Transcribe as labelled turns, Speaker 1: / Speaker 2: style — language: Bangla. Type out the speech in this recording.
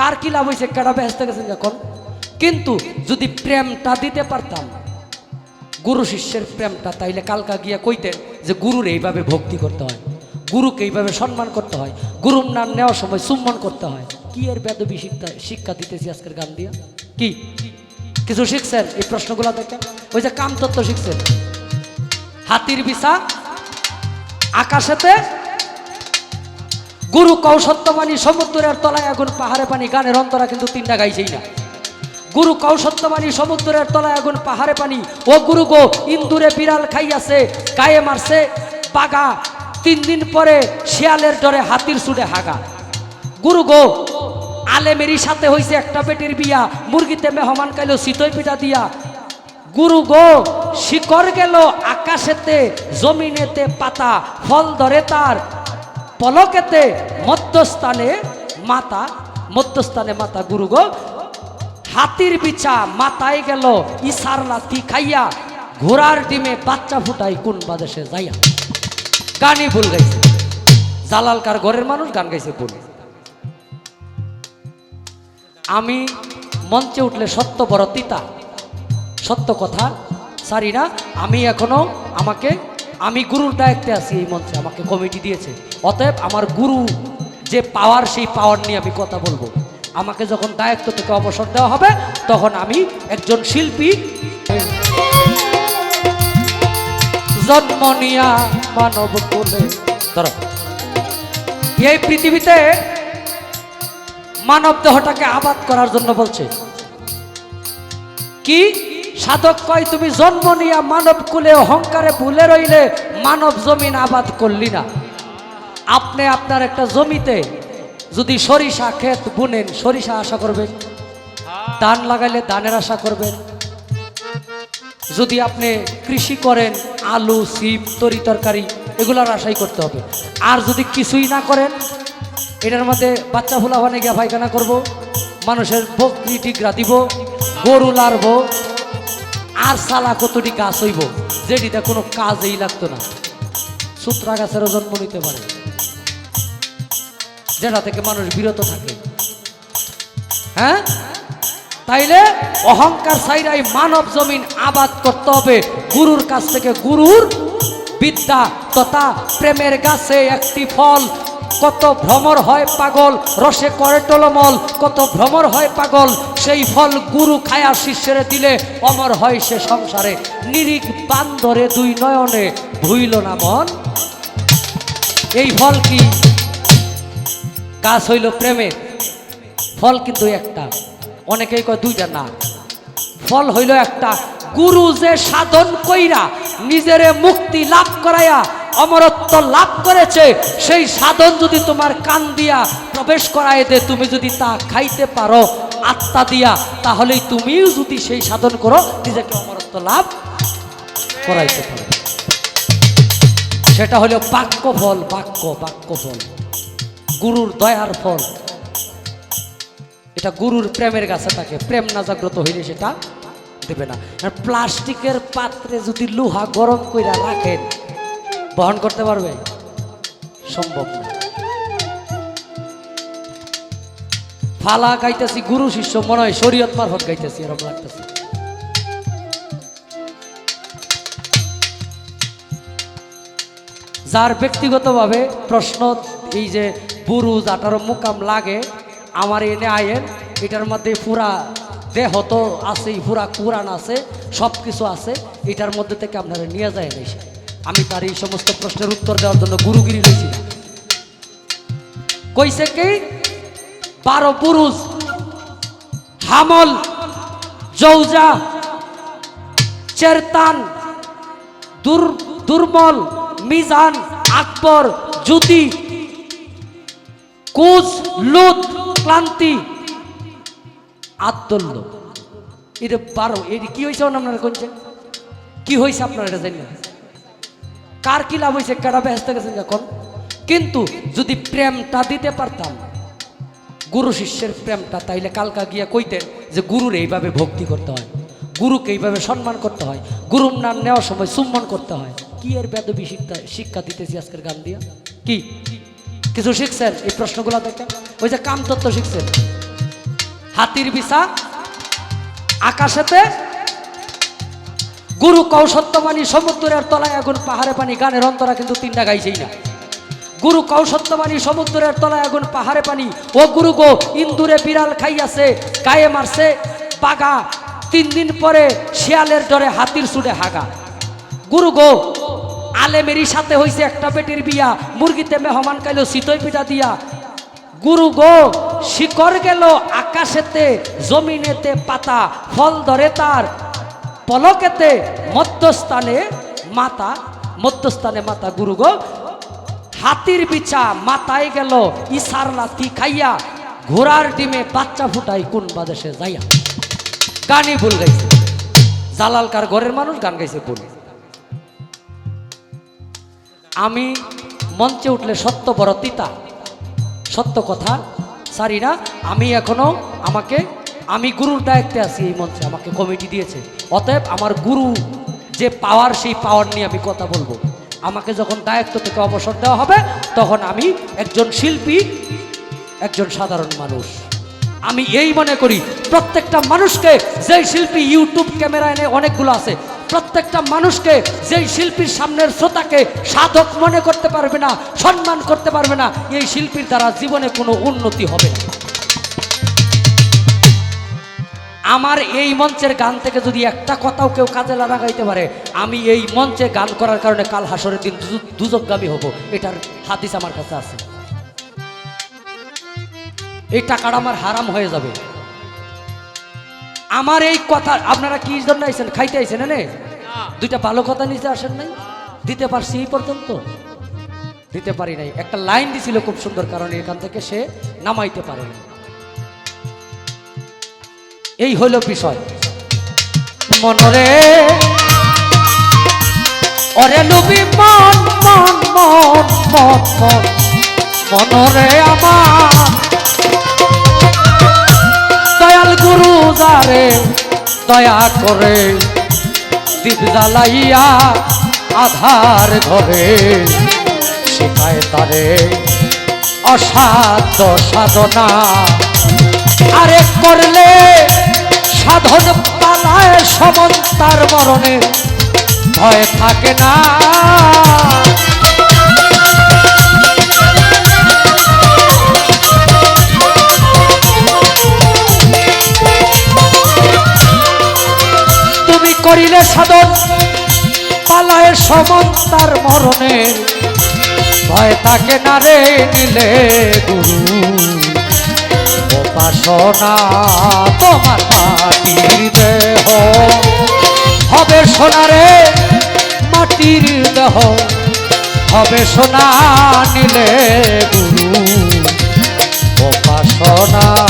Speaker 1: কার কি লাভ হয়েছে কেডা ব্যস্ত গেছেন এখন কিন্তু যদি প্রেমটা দিতে পারতাম, গুরু শিষ্যের প্রেমটা, তাইলে কালকা গিয়া কইতেন যে গুরুর এইভাবে ভক্তি করতে হয়, গুরুকে এইভাবে সম্মান করতে হয়, গুরুর নাম নেওয়ার সময় সম্মান করতে হয়। কি এর বেদবি শিক্ষা শিক্ষা দিতেছি আজকের গান দিয়া? কি? কিছু শিখছেন? এই প্রশ্নগুলো দেখে ওই যে কামতত্ত্ব শিখছেন। হাতির বিছা আকাশেতে গুরু কৌশত্ববাণী সমুদ্রের তলায় আগুন, পাহাড়ে পানি, গানের অন্তরা কিন্তু তিনটা গাইছেই না। গুরু কৌশত্ববাণী সমুদ্রের তলায় আগুন, পাহাড়ে পানি, ও গুরু গো, ইন্দুরে বিড়াল খাইয়াছে, গায়ে মারছে পাগা, তিন দিন পরে শিয়ালের ডরে হাতির সুডে হাগা। গুরু গো, আলেমেরই সাথে হইছে একটা পেটির বিয়া, মুরগিতে মেহমান খাইলো শীতই পিঠা দিয়া। গুরু গো, শিকড় গেল আকাশেতে, জমিনেতে পাতা, ফল ধরে তার পলকেতে মধ্যস্থানে মাতা মধ্যস্থানে মাতা গুরু গো, হাতির বিছা মাথায় গেল, ইসার লাথি খাইয়া ঘোড়ার ডিমে বাচ্চা ফুটাই কোন বাদেশে যাইয়া। গানই ভুল গাইছে। জালালকার ঘরের মানুষ গান গাইছে ভুল। আমি মঞ্চে উঠলে সত্য বড় তিতা। সত্য কথা সারি না আমি এখনও আমাকে আমি গুরুর দায়িত্বে আছি এই মঞ্চে, আমাকে কমিটি দিয়েছে। অতএব আমার গুরু যে পাওয়ার, সেই পাওয়ার নিয়ে আমি কথা বলব। আমাকে যখন দায়িত্ব থেকে অবসর দেওয়া হবে, তখন আমি একজন শিল্পী। জন্ম নিয়া মানব কোলে। ধরো। এই পৃথিবীতে মানব দেহটাকে আবাদ করার জন্য বলছে। কি? সাধক কয়, তুমি জন্ম নিয়া মানব কুলে অহংকারে ভুলে রইলে মানব জমিন আবাদ করলি না। আপনি আপনার একটা জমিতে যদি সরিষা ক্ষেত বুনেন, সরিষা আশা করবেন? ধান লাগাইলে ধানের আশা করবেন? যদি আপনি কৃষি করেন, আলু, সিম, তরি তরকারি, এগুলোর আশাই করতে হবে। আর যদি কিছুই না করেন, এটার মধ্যে বাচ্চা ফুলা মানে গিয়া পায়খানা করব, মানুষের বকরি টিকরা দিব গরু লারব আর সালা কতটি গাছ হইব, যেটিতে কোনো কাজেই লাগতো না। সুত্রা গাছেরও জন্ম নিতে পারে, যেটা থেকে মানুষ বিরত থাকে। হ্যাঁ? তাইলে অহংকার সাইরাই মানব জমিন আবাদ করতে হবে। গুরুর কাছ থেকে গুরুর বিদ্যা তথা প্রেমের গাছে একটি ফল কত ভ্রমর হয় পাগল, রসে করে টলমল। কত ভ্রমর হয় পাগল, সেই ফল গুরু খায়া শিষ্যের দিলে অমর হয় সে সংসারে। নিরিখ বান্দরে দুই নয়নে ভুইল না মন। এই ফল কি? গাছ হইল প্রেমের ফল কিন্তু একটা। অনেকেই কয় দুইটা না। ফল হইল একটা। গুরু যে সাধন কইরা নিজেরে মুক্তি লাভ করাইয়া অমরত্ব লাভ করেছে, সেই সাধন যদি তোমার কান দিয়া প্রবেশ করায় দে, তুমি যদি তা খাইতে পারো আত্মা দিয়া, তাহলেই তুমিও যদি সেই সাধন করো, নিজেকে অমরত্ব লাভ করাইতে পারো। সেটা হলো বাক্য ফল, বাক্য বাক্য ফল। গুরুর দয়ার ফল। এটা গুরুর প্রেমের কাছে থাকে, প্রেম না জাগ্রত হইলে সেটা দেবে না। প্লাস্টিকের পাত্রে যদি লোহা গরম কইরা রাখেন বহন করতে পারবে? সম্ভব না। ফালা গাইতেছি, গুরু শিষ্য, মনে হয় শরীয়ত মারফত গাইতেছি, এরকম লাগতেছে। যার ব্যক্তিগতভাবে প্রশ্ন এই যে বুরুজ, আঠারো মুকাম লাগে, আমার এনে আয়েন এটার মধ্যে পুরা দেহ তো আছেই, পুরা কোরআন আছে সব কিছু আছে, এটার মধ্যে থেকে আপনারা নিয়ে যায় এসে। আমি তার এই সমস্ত প্রশ্নের উত্তর দেওয়ার জন্য গুরুগিরি রয়েছি। কইছে কি? বারো পুরুষ, হামল, জৌজা, চেরতান, দুর, দুর্বল, মিজান, আকবর জ্যোতি কুচ, লুত, ক্লান্তি আত্মল্য এটা বারো এটি কি হয়েছে আপনারা কোনছে কি হয়েছে আপনারা এটা জানেন কার কি লাভ হয়েছে কেডা ব্যস্ত গেছেন এখন কিন্তু যদি প্রেমটা দিতে পারতাম, গুরু শিষ্যের প্রেমটা, তাইলে কালকা গিয়া কইতেন যে গুরুর এইভাবে ভক্তি করতে হয়, গুরুকে এইভাবে সম্মান করতে হয়, গুরুর নাম নেওয়ার সময় সম্মান করতে হয়। কি এর বেদবি শিক্ষা শিক্ষা দিতেছি আজকের গান দিয়া? কি? কিছু শিখছেন? এই প্রশ্নগুলো দেখে ওই যে কামতত্ত্ব শিখছেন। হাতির বিছা আকাশেতে গুরু কৌশত্ববাণী সমুদ্রের তলায় আগুন, পাহাড়ে পানি, গানের অন্তরা কিন্তু তিনটা গাইছেই না। গুরু কৌশত্ববাণী সমুদ্রের তলায় আগুন, পাহাড়ে পানি, ও গুরু গো, ইন্দুরে বিড়াল খাইয়াছে, গায়ে মারছে, পাগা, তিন দিন পরে শিয়ালের ডরে হাতির সুডে হাগা। গুরু গো, আলেমেরই সাথে হইছে একটা পেটির বিয়া, মুরগিতে মেহমান কাইলো শীতই পিঠা দিয়া। গুরু গো, শিকড় গেল আকাশেতে, জমিনেতে পাতা, ফল ধরে তার পলকেতে মধ্যস্থানে মাতা মধ্যস্থানে মাতা গুরু গো, হাতির বিছা মাথায় গেল, ইসার লাথি খাইয়া ঘোড়ার ডিমে বাচ্চা ফুটাই কোন বাদেশে যাইয়া। গানই ভুল গাইছে। জালালকার ঘরের মানুষ গান গাইছে ভুল। আমি মঞ্চে উঠলে সত্য বড় তিতা। সত্য কথা সারি না আমি এখনও আমাকে আমি গুরুর দায়িত্বে আছি এই মঞ্চে, আমাকে কমিটি দিয়েছে। অতএব আমার গুরু যে পাওয়ার, সেই পাওয়ার নিয়ে আমি কথা বলব। আমাকে যখন দায়িত্ব থেকে অবসর দেওয়া হবে, তখন আমি একজন শিল্পী, একজন সাধারণ মানুষ। আমি এই মনে করি, প্রত্যেকটা মানুষকে যেই শিল্পী ইউটিউব ক্যামেরা এনে অনেকগুলো আছে, প্রত্যেকটা মানুষকে যেই শিল্পীর সামনের শ্রোতাকে সাধক মনে করতে পারবে না, সম্মান করতে পারবে না, এই শিল্পীর দ্বারা জীবনে কোনো উন্নতি হবে না। আমার এই মঞ্চের গান থেকে যদি একটা কথাও কেউ কাজে লাগাইতে পারে, আমি এই মঞ্চে গান করার কারণে কাল হাসরের দিন দু- দুজকগামী হব। এটার হাদিস আমার কাছে আছে। এই টাকাটা আমার হারাম হয়ে যাবে। আমার এই কথা, আপনারা কি জন্য আইছেন? খাইতে আইছেন, এনে? দুইটা ভালো কথা নিতে আসেন নাই? দিতে পারছি এই পর্যন্ত? দিতে পারি নাই। একটা লাইন দিছিল খুব সুন্দর কারণ এখান থেকে সে নামাইতে পারে এই হইল বিষয়। মনরে অরে লুবি মন মন মন মন মন। মনরে আমার দয়াল গুরু যারে দয়া করে দীপ জ্বালাইয়া আধার ঘরে শেখায় তারে অসাধ্য সাধনা। আরে করলে সাধন পালায় সমন তার মরণে। ভয় থাকে না। তুমি করিলে সাধন, পালায় সমন তার মরণে। ভয় থাকে না রে নিলে গুরু। উপাসনা তোমার মাটির দেহ। হবে সোনারে মাটির দেহ। হবে সোনা নিলে গুরু। উপাসনা